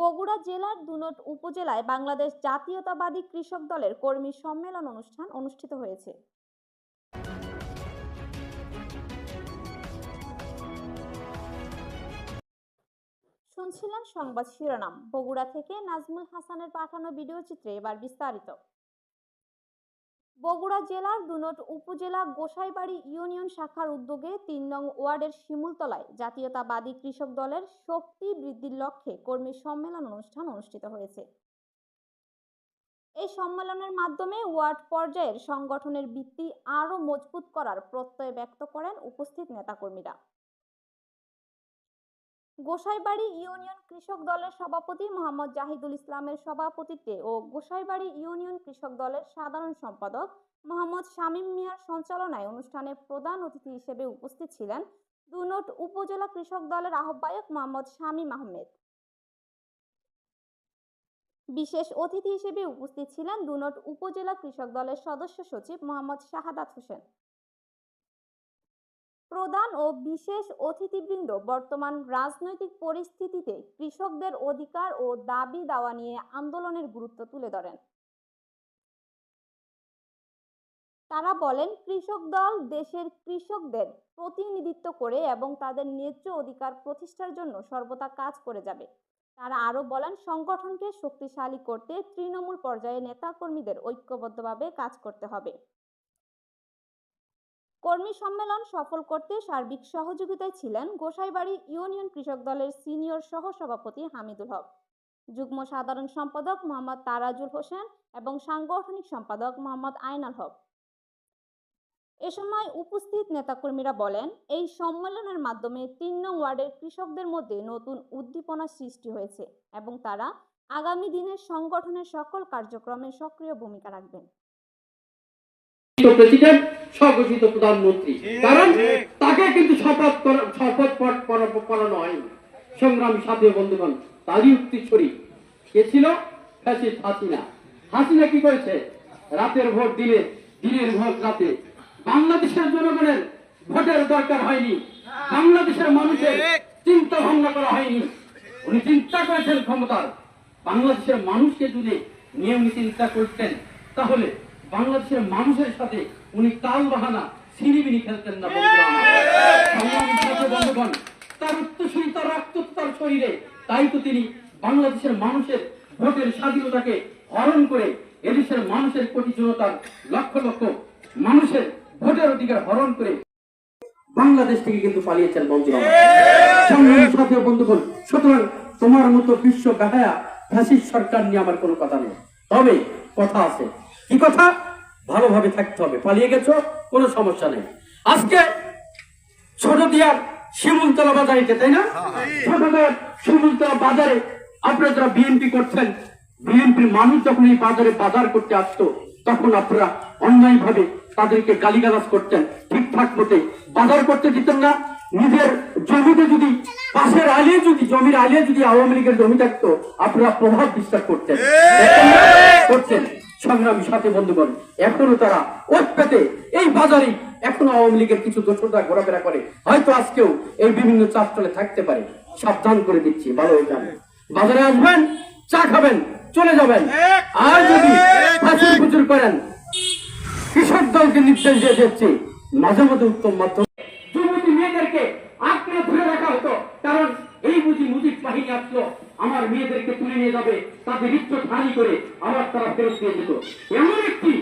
বগুড়া জেলার দুনট উপজেলায় বাংলাদেশ জাতীয়তাবাদী কৃষক দলের কর্মী সম্মেলন অনুষ্ঠান অনুষ্ঠিত হয়েছে। শুনছিলেন সংবাদ শিরোনাম। বগুড়া থেকে নাজমুল হাসানের পাঠানো ভিডিও চিত্রে এবার বিস্তারিত। বগুড়া জেলার দুনট উপজেলা গোসাইবাড়ি ইউনিয়ন শাখার উদ্যোগে তিন নং ওয়ার্ডের শিমুলতলায় জাতীয়তাবাদী কৃষক দলের শক্তি বৃদ্ধির লক্ষ্যে কর্মী সম্মেলন অনুষ্ঠান অনুষ্ঠিত হয়েছে। এই সম্মেলনের মাধ্যমে ওয়ার্ড পর্যায়ের সংগঠনের ভিত্তি আরও মজবুত করার প্রত্যয় ব্যক্ত করেন উপস্থিত নেতাকর্মীরা। গোসাইবাড়ি ইউনিয়ন কৃষক দলের সভাপতি মোহাম্মদ জাহিদুল ইসলামের সভাপতিত্বে ও গোসাইবাড়ি ইউনিয়ন কৃষক দলের সাধারণ সম্পাদক মোহাম্মদ শামীম মিয়ার সঞ্চালনায় অনুষ্ঠানে প্রধান অতিথি হিসেবে উপস্থিত ছিলেন দুনট উপজেলা কৃষক দলের আহ্বায়ক মোহাম্মদ শামীম আহমেদ। বিশেষ অতিথি হিসেবে উপস্থিত ছিলেন দুনট উপজেলা কৃষক দলের সদস্য সচিব মোহাম্মদ শাহাদাত হোসেন। প্রধান ও বিশেষ অতিথিবৃন্দ বর্তমান রাজনৈতিক পরিস্থিতিতে কৃষকদের অধিকার ও দাবি দাওয়া নিয়ে আন্দোলনের গুরুত্ব তুলে ধরেন। তারা বলেন, কৃষক দল দেশের কৃষকদের প্রতিনিধিত্ব করে এবং তাদের ন্যায্য অধিকার প্রতিষ্ঠার জন্য সর্বদা কাজ করে যাবে। তারা আরও বলেন, সংগঠনকে শক্তিশালী করতে তৃণমূল পর্যায়ে নেতাকর্মীদের ঐক্যবদ্ধভাবে কাজ করতে হবে। কর্মী সম্মেলন সফল করতে সার্বিক সহযোগিতায় ছিলেন গোসাইবাড়ি ইউনিয়ন কৃষক দলের সিনিয়র সহ সভাপতি হামিদুল হক। যুগ্ম সাধারণ সম্পাদক মোহাম্মদ তারাজুল হোসেন এবং সাংগঠনিক সম্পাদক মোহাম্মদ আয়নাল হক। এ সময় উপস্থিত নেতাকর্মীরা বলেন, এই সম্মেলনের মাধ্যমে তিন নং ওয়ার্ডের কৃষকদের মধ্যে নতুন উদ্দীপনা সৃষ্টি হয়েছে এবং তারা আগামী দিনের সংগঠনের সকল কার্যক্রমে সক্রিয় ভূমিকা রাখবেন। প্রেসিডেন্ট স্বঘোষিত প্রধানমন্ত্রী। কারণ তাকে কিন্তু শপথ শপথ পাঠ করানো হয়নি। সংগ্রামী সাথী বন্ধুগণ তারই উক্তি ছড়ি। কে ছিল? ফ্যাসিস্ট হাসিনা। হাসিনা কি করেছে? রাতের ভোট দিলে দিনের ভোট রাতে। বাংলাদেশের জনগণের ভোটের দরকার হয়নি। বাংলাদেশের মানুষের চিন্তা ভাবনা করা হয়নি। উনি চিন্তা করেছেন ক্ষমতার। বাংলাদেশের মানুষকে যদি নিয়ে উনি চিন্তা করতেন তাহলে বাংলাদেশের মানুষের সাথে উনি কাল বাহানা সিনিবিনি খেলতেন না বন্ধুগণ, তার উত্তরসূরি তার রক্ত তার শরীরে তাই তো তিনি বাংলাদেশের মানুষের ভোটের স্বাধীনতাকে হরণ করে এদেশের মানুষের কোটি জনতার লক্ষ লক্ষ মানুষের ভোটের অধিকার হরণ করে বাংলাদেশ থেকে কিন্তু পালিয়েছেন আমার। সংগ্রামী বন্ধুগণ সুতরাং তোমার মতো বিশ্ব গাহায়া ফ্যাসিস্ট সরকার নিয়ে আমার কোনো কথা নেই তবে কথা আছে কি কথা ভালোভাবে থাকতে হবে। পালিয়ে গেছো কোনো সমস্যা নেই। আজকে ছোট দিয়ার শিমুলতলা বাজারে তাই না? ছোট দিয়ার শিমুলতলা বাজারে আপনারা যারা বিএনপি করছেন বিএনপির মানুষ যখন এই বাজারে বাজার করতে আসতো তখন আপনারা অন্যায় ভাবে তাদেরকে গালিগালাজ করতেন ঠিকঠাক মতে বাজার করতে দিতেন না নিজের জমিতে যদি পাশের আলিয়ে যদি জমির আলিয়ে যদি আওয়ামী লীগের জমি থাকতো আপনারা প্রভাব বিস্তার করতেন। করছেন সংগ্রামী সাথে বন্ধুগণ, এখনও তারা ওত পেতে এই বাজারে এখনও আওয়ামী লীগের কিছু দোষরা ঘোরাফেরা করে। হয়তো আজকেও এই বিভিন্ন চাপতলে থাকতে পারে। সাবধান করে দিচ্ছি, ভালো হয়ে যান বাজারে আসবেন, চা খাবেন, চলে যাবেন। আর যদি প্রচুর করেন, কৃষক দলকে নির্দেশ দিয়ে দিচ্ছি, মাঝে মধ্যে উত্তম মাধ্যম। মেয়েদেরকে আঁকড়ে ধরে রাখা হতো, কারণ এই বুঝি মুজিব বাহিনী আসলো। আমার মেয়েদেরকে তুলে নিয়ে যাবে, তাদের ইজ্জত হানি করে আবার তারা ফেরত দিয়ে যেত এমন একটি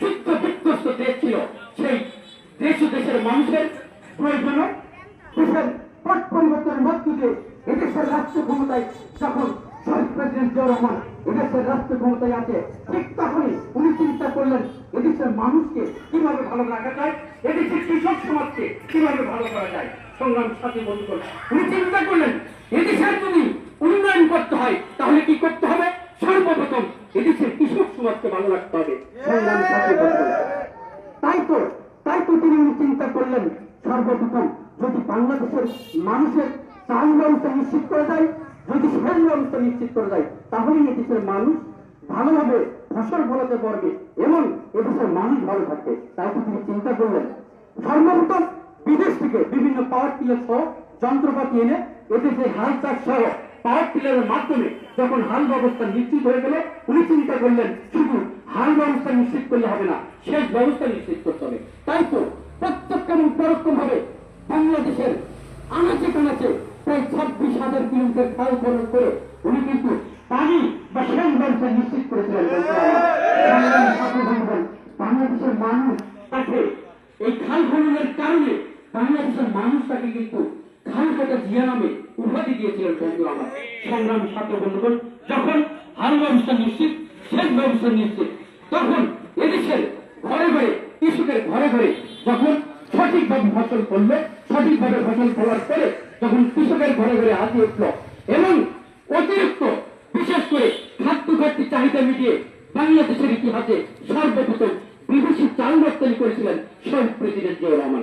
যুদ্ধ বিধ্বস্ত দেশ ছিল, সেই দেশ দেশের মানুষের প্রয়োজনে দেশের পট পরিবর্তনের মধ্য দিয়ে এদেশের রাষ্ট্র ক্ষমতায় যখন শহীদ প্রেসিডেন্ট জিয়া রহমান এদেশের রাষ্ট্র ক্ষমতায় আছে, ঠিক তখনই উনি চিন্তা করলেন, এদেশের মানুষকে কীভাবে ভালো রাখা যায়, এদেশের কৃষক সমাজকে কীভাবে ভালো করা যায়? সংগ্রাম সাথী বন্ধুগণ, উনি চিন্তা করলেন এদেশের যদি উন্নয়ন করতে হয়, তাহলে কি করতে হবে? সর্বপ্রথম এদেশের কৃষক সমাজকে ভালো রাখতে হবে। তাই তো তাই তো তিনি চিন্তা করলেন, সর্বপ্রথম যদি বাংলাদেশের মানুষের চাল ব্যবস্থা নিশ্চিত করে দেয় যদি সেচ ব্যবস্থা নিশ্চিত করে দেয় তাহলেই এদেশের মানুষ ভালোভাবে ফসল ফলাতে পারবে এবং এদেশের মানুষ ভালো থাকবে। তাই তো তিনি চিন্তা করলেন। সর্বপ্রথম বিদেশ থেকে বিভিন্ন পাওয়ার সহ যন্ত্রপাতি এনে এদেশে হাল চাষ সহ পাওয়ার টিলারের মাধ্যমে যখন হাল ব্যবস্থা নিশ্চিত হয়ে গেল, উনি চিন্তা করলেন, শুধু হাল ব্যবস্থা নিশ্চিত করলে হবে না শেষ ব্যবস্থা নিশ্চিত করতে হবে। তাই তো প্রত্যক্ষ এবং পরোক্ষ ভাবে বাংলাদেশের আনাচে কানাচে প্রায় ছাব্বিশ হাজার কিলোমিটার খাল খনন করে উনি কিন্তু পানি বা সেচ ব্যবস্থা নিশ্চিত করেছিলেন। বাংলাদেশের মানুষ তাকে এই খাল খননের কারণে বাংলাদেশের মানুষ তাকে কিন্তু খাল কাটা জিয়া নামে উপাধি দিয়েছিলেন বন্ধু আমার সংগ্রামী ছাত্র যখন হাল ব্যবস্থা নিশ্চিত সেচ ব্যবস্থা নিশ্চিত, তখন এদেশের ঘরে ঘরে, কৃষকের ঘরে ঘরে যখন সঠিকভাবে ফসল করল সঠিকভাবে ফসল ফলার পরে যখন কৃষকের ঘরে ঘরে হাতি উঠল এবং অতিরিক্ত, বিশেষ করে খাদ্য ঘাটতি চাহিদা মিটিয়ে বাংলাদেশের ইতিহাসে সর্বপ্রথম বিদেশি চাল রপ্তানি করেছিলেন শহীদ প্রেসিডেন্ট জিয়া রহমান।